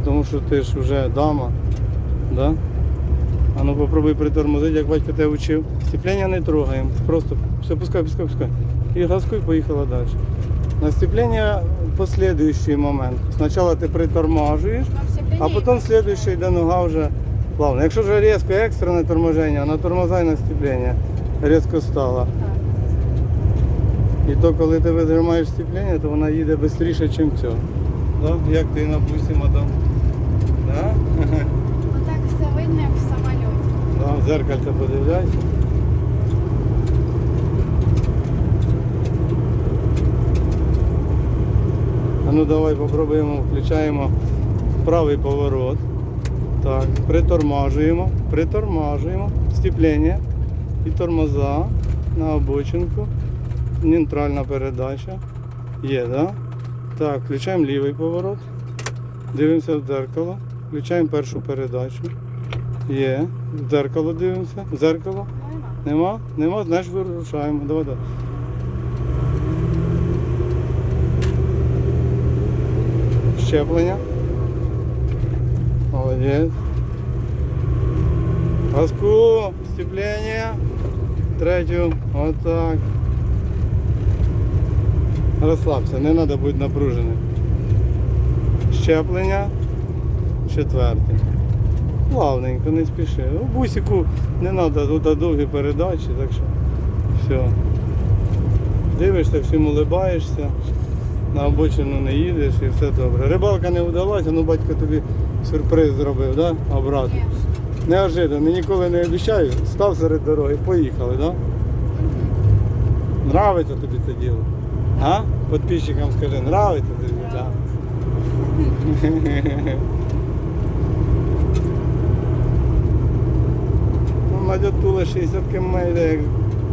тому що ти ж вже дама. Да? А ну попробуй притормозити, як батько тебе вчив. Степлення не трогаємо. Просто все пускай, пускай, пускай. І газкуй, поїхала далі. На степлення послідуючий момент. Спочатку ти притормажуєш, а потім слідуючий йде нога вже плавно. Якщо вже різко екстрене торможення, на тормозай на степлення різко стало. І то коли ти витримаєш степлення, то вона їде швидше, ніж цього. Да? Як ти на бусі, мадам? Да? Ну так все видно, як в самоліті. Да, в зеркальце подивляйся. А ну давай попробуємо, включаємо правий поворот. Так, притормажуємо, притормажуємо, степлення і тормоза на обочинку. Нейтральна передача. Є, да? Так, включаємо лівий поворот. Дивимося в дзеркало. Включаємо першу передачу. Є. Дзеркало дивимося. Дзеркало. Нема. Нема? Значить вирушаємо. Давай, давай. Щеплення. Молодець. Газку, степлення. Третю. Отак. Розслабся, не треба бути напруженим. Щеплення. Четвертий. Плавненько, не спіши. У бусику не треба тут довгі передачі, так що все. Дивишся, всім улибаєшся, на обочину не їдеш і все добре. Рибалка не вдалася, ну батько тобі сюрприз зробив, да? Обратно. Неожиданно, ніколи не обіцяю, став серед дороги, поїхали, да? Нравиться тобі це діло? А? Подписчикам скажи, нравиться тобі, так? Ну, Надя Тула 60 км як,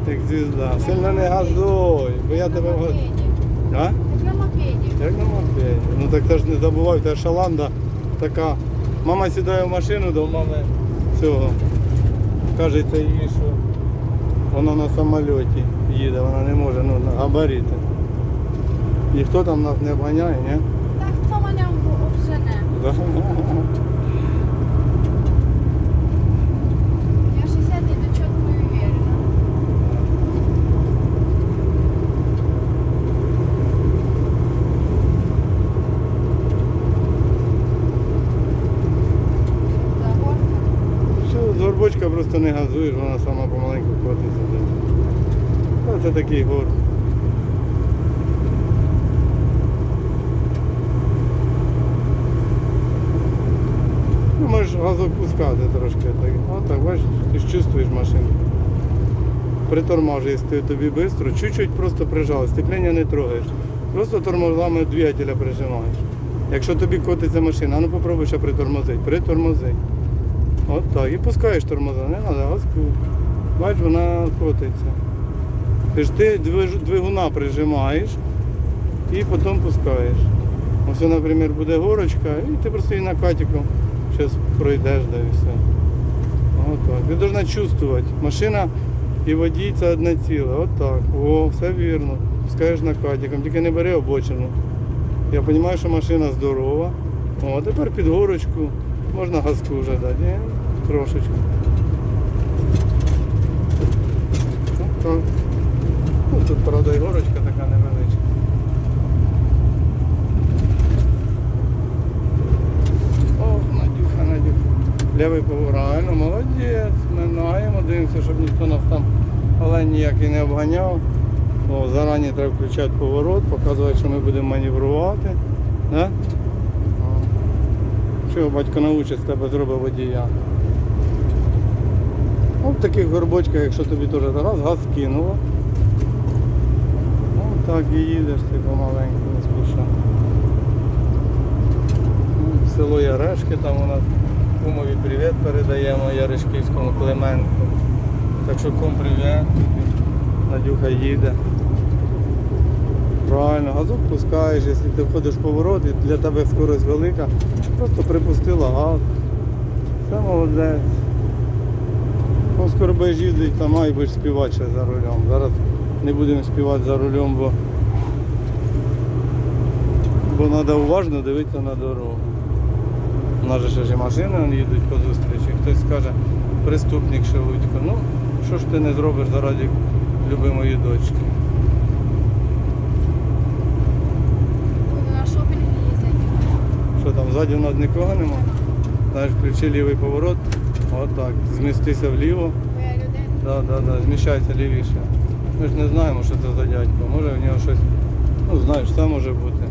як звізда. Сильно не газуй, бо я тебе... А? Як на мопеді. Як на мопеді. Ну так теж не забувай, та шаланда така. Мама сідає в машину до мами цього. Кажеться їй, що вона на самольоті їде, вона не може, ну, на габарити. Ніхто там нас не обганяє, ні? Так хто мене обжене? Да. Я 60 до чого не уверена. Загорка. Горбочка просто не газуєш, вона сама помаленьку котиться. Та Це такий гор. Ну, можеш газок пускати трошки. Так. Отак, бачиш, ти ж чувствуєш машину. Притормажує, якщо тобі швидко, чуть-чуть просто прижали, степлення не трогаєш. Просто тормозами двигателя прижимаєш. Якщо тобі котиться машина, ну попробуй ще притормозити. Притормози. От так. І пускаєш тормоза, не треба газку. Бач, вона котиться. Ти ж ти двигуна прижимаєш і потім пускаєш. Ось, наприклад, буде горочка, і ти просто її накатиком зараз пройдеш, да і все. От так. Ти повинна чувствувати. Машина і водій це одне ціле. От так. О, все вірно. Пускаєш накатиком, тільки не бери обочину. Я розумію, що машина здорова. О, а тепер під горочку можна газку вже дати. Трошечки. Ну, тут, правда, і горочка така невеличка. Ох, Надюха, Надюха. Лівий поворот, правильно, молодець. Минаємо, дивимося, щоб ніхто нас там олень ніякий не обганяв. О, зарані треба включати поворот, показувати, що ми будемо маневрувати. Да? Що батько научить тебе зробить водія. В таких горбочках, якщо тобі теж раз, газ кинуло. Ну, так і їдеш ти помаленьку, не спіша. Ну, Село Ярешки, там у нас кумові привіт передаємо Ярешківському Клименку. Так що кум привіт. Надюха їде. Правильно, газок пускаєш, якщо ти входиш в поворот і для тебе скорость велика, просто припустила газ. Це молодець. Ну, скоро будеш їздити сама і будеш співати ще за рулем. Зараз не будемо співати за рулем, бо, бо треба уважно дивитися на дорогу. У нас же ще ж машини їдуть по зустрічі. Хтось скаже, преступник Шелудько. Ну, що ж ти не зробиш заради любимої дочки? Що там, ззаді в нас нікого нема? Знаєш, включи лівий поворот. Отак. Змістися вліво. Да, да, да, зміщайся лівіше. Ми ж не знаємо, що це за дядько. Може в нього щось, ну знаєш, це може бути.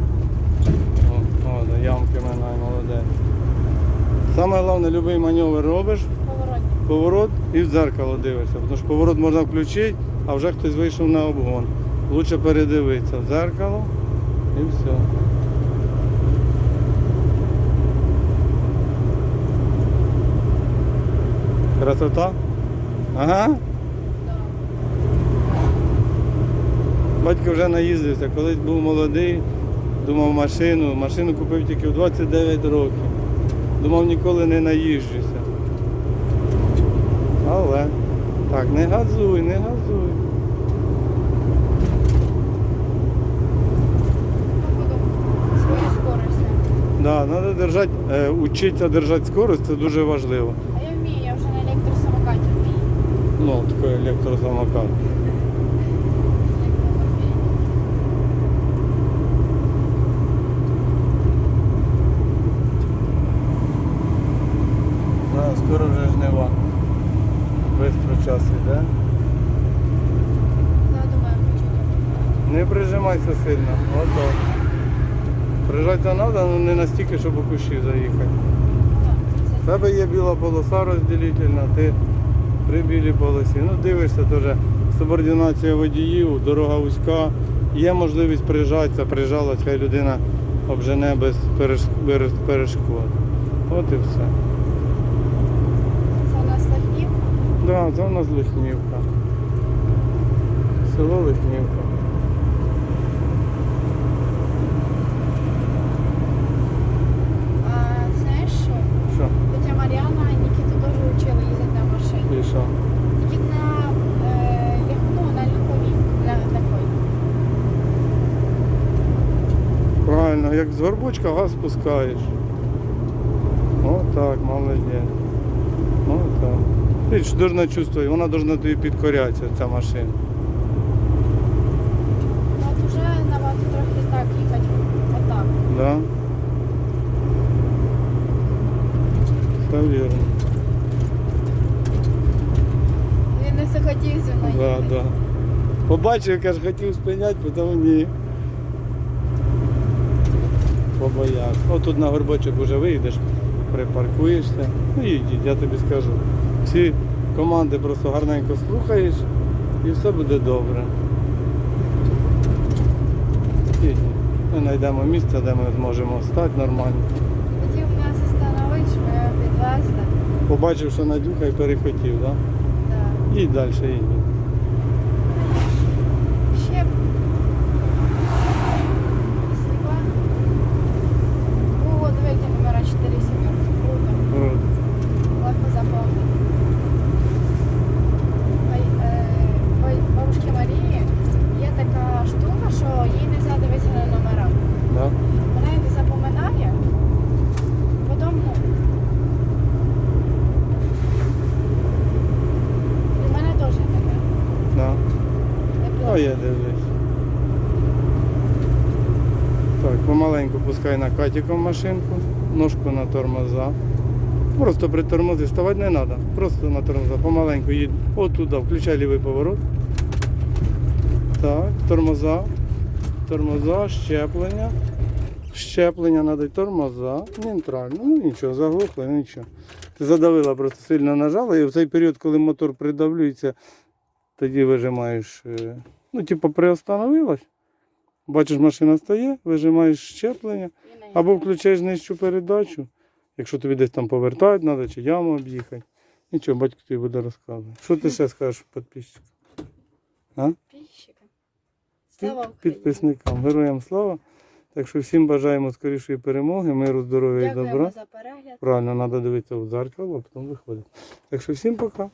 О, о да, ямки минає, молодець. Саме головне, будь-який маневр робиш, Поворотник. поворот і в дзеркало дивишся. Тому що поворот можна включити, а вже хтось вийшов на обгон. Лучше передивитися в дзеркало і все. Красота? Ага. Батько вже наїздився, колись був молодий, думав машину. Машину купив тільки в 29 років. Думав, ніколи не наїжджуся. Але так, не газуй, не газуй. Да, треба держати, е, учитися держати скорость, це дуже важливо. А я вмію, я вже на електросамокаті вмію. Ну, такий електросамокат. Скоро вже жнива. Бистро час включити. Не прижимайся сильно. Ото. Прижатися треба, але не настільки, щоб у кущі заїхати. В тебе є біла полоса розділительна, ти при білій полосі. Ну дивишся теж субординація водіїв, дорога вузька, є можливість прижатися, прижалась, хай людина обжене без перешкод. От і все. Це у нас лахнів. Да, це у нас Лихнівка. Село Лихнівка. А знаєш що? Що? Тетя Мар'яна і Нікіту теж вчили їздити на машині. І що? Тільки на, е, лег- ну, на легковій, на такой. Правильно, як з горбочка газ спускаєш. Отак, молодець. Отак. Ти ж должна чувствувати, вона должна тобі підкорятися, ця машина. Ну, от вже набагато трохи так їхати. Отак. Да? Все вірно. Він не захотів зі мною Да, їхати. да. Побачив, каже, хотів спиняти, потім ні. Побоявся. О, тут на горбочок вже вийдеш, припаркуєшся. Ну їдіть, я тобі скажу. Всі команди просто гарненько слухаєш і все буде добре. Їдіть. Ми знайдемо місце, де ми зможемо стати нормально. Хотів нас остановити, щоб його підвезти. Побачив, що Надюха і перехотів, так? Да. Да? Їдь далі, їдь. Ще б. Сліпа. О, диви, які номера 4 сімерки. Круто. Круто. Легко запомнити. А й- е, ой, Бабушки Марії є така штука, що їй не можна дивитися на номера. Да? Вона їх запоминає, потім, ну. І в мене теж таке. Да. Я Ну, буду- я дивлюсь. Так, помаленьку пускай на катіком машинку, ножку на тормоза. Просто при тормозі ставати не треба. Просто на тормоза. Помаленьку їдь. От туди, включай лівий поворот. Так, тормоза. Тормоза, щеплення. Щеплення треба, тормоза. Нейтрально. Ну нічого, заглухло, нічого. Ти задавила, просто сильно нажала, і в цей період, коли мотор придавлюється, тоді вижимаєш, е, ну, типу, приостановилась. Бачиш, машина стає, вижимаєш щеплення, або включаєш нижчу передачу, якщо тобі десь там повертати треба, чи яму об'їхати. Нічого, батько тобі буде розказувати. Що ти ще скажеш підписчикам? Підписчикам. Слава Підписникам, героям слава. Так що всім бажаємо скорішої перемоги, миру, здоров'я і добра. за перегляд. Правильно, треба дивитися в дзеркало, а потім виходить. Так що всім пока.